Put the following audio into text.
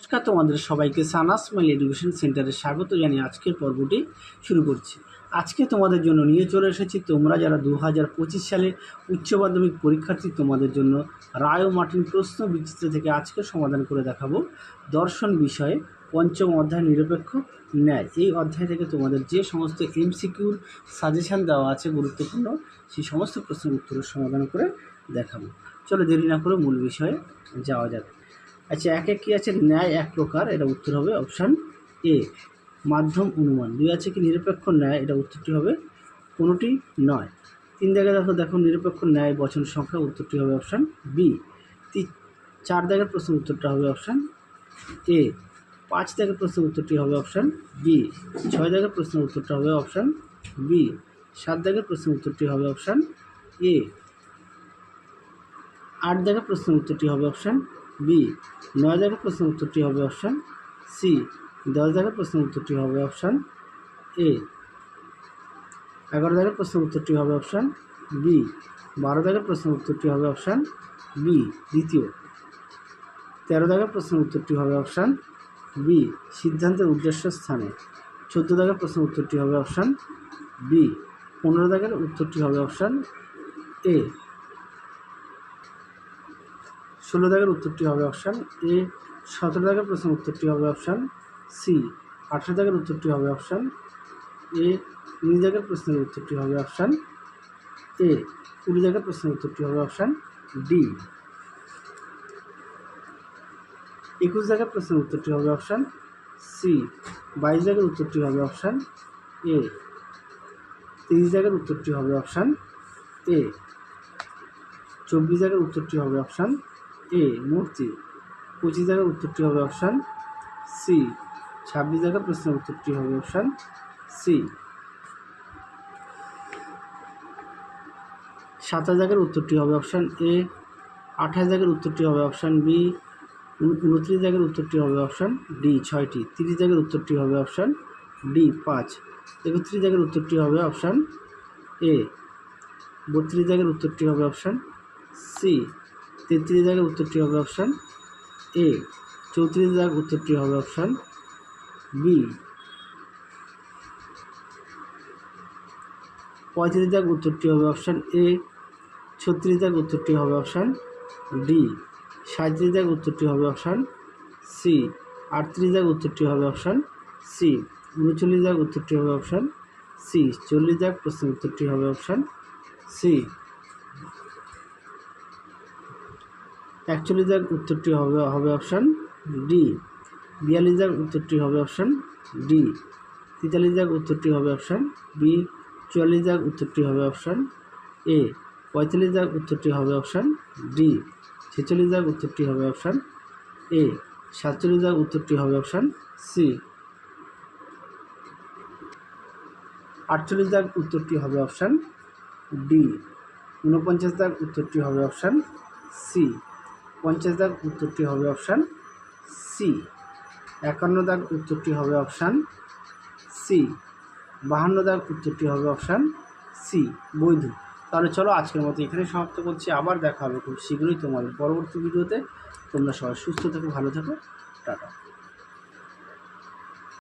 নমস্কার, তোমাদের সবাইকে সানাস মাইল এডুকেশন সেন্টারে স্বাগত জানিয়ে আজকের পর্বটি শুরু করছি। আজকে তোমাদের জন্য নিয়ে চলে এসেছি তোমরা যারা দু হাজার পঁচিশ সালে উচ্চ মাধ্যমিক পরীক্ষার্থী, তোমাদের জন্য রায় ও মার্টিন প্রশ্ন বিচিত্র থেকে আজকে সমাধান করে দেখাবো। দর্শন বিষয়ে পঞ্চম অধ্যায় নিরপেক্ষ ন্যায়। এই অধ্যায় থেকে তোমাদের যে সমস্ত এমসিকিউর সাজেশান দেওয়া আছে গুরুত্বপূর্ণ, সেই সমস্ত প্রশ্নের উত্তরের সমাধান করে দেখাবো। চলো দেরি না করে মূল বিষয়ে যাওয়া যাক। আচ্ছা এক এক কী আছে? ন্যায় এক প্রকার, এটা উত্তর হবে অপশান এ। মাধ্যম অনুমান, দুই আছে কি নিরপেক্ষ ন্যায়, এটা উত্তরটি হবে কোনোটি নয়। তিন জায়গায় দেখো দেখো নিরপেক্ষ ন্যায়, বচন সংখ্যা, উত্তরটি হবে অপশান বি। তি চার দাগের প্রশ্নের উত্তরটা হবে অপশান এ। পাঁচ দাগের প্রশ্নের উত্তরটি হবে অপশান বি। ছয় দাগের প্রশ্নের উত্তরটা হবে অপশান বি। সাত দাগের প্রশ্নের উত্তরটি হবে অপশান এ। আট দাগের প্রশ্নের উত্তরটি হবে অপশান বি নয় দাগের প্রশ্ন উত্তরটি হবে অপশান সি দশ দাগের প্রশ্ন উত্তরটি হবে অপশান এ। এগারো দাগের প্রশ্ন উত্তরটি হবে অপশান বি, বারো দাগের প্রশ্ন উত্তরটি হবে অপশান বি, দ্বিতীয়। তেরো দাগের প্রশ্ন উত্তরটি হবে অপশান বি, সিদ্ধান্তের উদ্দেশ্য স্থানে। চোদ্দ দাগের প্রশ্ন উত্তরটি হবে অপশান বি, পনেরো দাগের উত্তরটি হবে অপশান এ। ষোলো দাগের উত্তরটি হবে অপশান এ, সতেরো দাগের প্রশ্নের উত্তরটি হবে অপশান সি, আঠেরো দাগের উত্তরটি হবে অপশান এ, উনিশ দাগের প্রশ্নের উত্তরটি হবে অপশান এ, কুড়ি দাগের প্রশ্নের উত্তরটি হবে অপশান ডি। একুশ দাগের প্রশ্নের উত্তরটি হবে অপশান সি, বাইশ দাগের উত্তরটি হবে অপশান এ, তিরিশ দাগের উত্তরটি হবে অপশান এ, চব্বিশ দাগের উত্তরটি হবে অপশান এ মূর্তি। পঁচিশ দাগের উত্তরটি হবে অপশান সি। ছাব্বিশ দাগের প্রশ্নের উত্তরটি হবে অপশান সি। সাতাশ দাগের উত্তরটি হবে অপশান এ। আঠাশ দাগের উত্তরটি হবে অপশান বি। উনত্রিশ দাগের উত্তরটি হবে অপশান ডি ছয়টি। তিরিশ দাগের উত্তরটি হবে অপশান ডি পাঁচ। একত্রিশ দাগের উত্তরটি হবে অপশান এ। বত্রিশ দাগের উত্তরটি হবে অপশান সি। তেত্রিশ দাগের উত্তরটি হবে অপশান এ চৌত্রিশ দাগ উত্তরটি হবে অপশান বি পঁয়ত্রিশ দাগ উত্তরটি হবে অপশান এ ছত্রিশ দাগ উত্তরটি হবে অপশান ডি সাঁত্রিশ দাগ উত্তরটি হবে অপশান সি আটত্রিশ দাগ উত্তরটি হবে অপশান সি উনচল্লিশ দাগ উত্তরটি হবে অপশান সি চল্লিশ দাগ প্রশ্নের উত্তরটি হবে অপশান সি একচল্লিশ দাগ উত্তরটি হবে হবে অপশান ডি। বিয়াল্লিশ দাগ উত্তরটি হবে অপশান ডি। তেতাল্লিশ দাগ উত্তরটি হবে অপশান বি। চুয়াল্লিশ দাগ উত্তরটি হবে অপশান এ। পঁয়তাল্লিশ দাগ উত্তরটি হবে অপশান ডি। ছেচল্লিশ দাগ উত্তরটি হবে অপশান এ। সাতচল্লিশ দাগ উত্তরটি হবে অপশান সি। আটচল্লিশ দাগ উত্তরটি হবে অপশান ডি। ঊনপঞ্চাশ দাগ উত্তরটি হবে অপশান সি। পঞ্চাশ দাগ উত্তরটি হবে অপশান সি। একান্ন দাগ উত্তরটি হবে অপশান সি। বাহান্ন দাগ উত্তরটি হবে অপশান সি। বৈধ। তাহলে চলো আজকের মতো এখানে সমাপ্ত করছি। আবার দেখা হবে খুব শীঘ্রই তোমাদের পরবর্তী ভিডিওতে। তোমরা সবাই সুস্থ থেকো, ভালো থেকো। টাটা।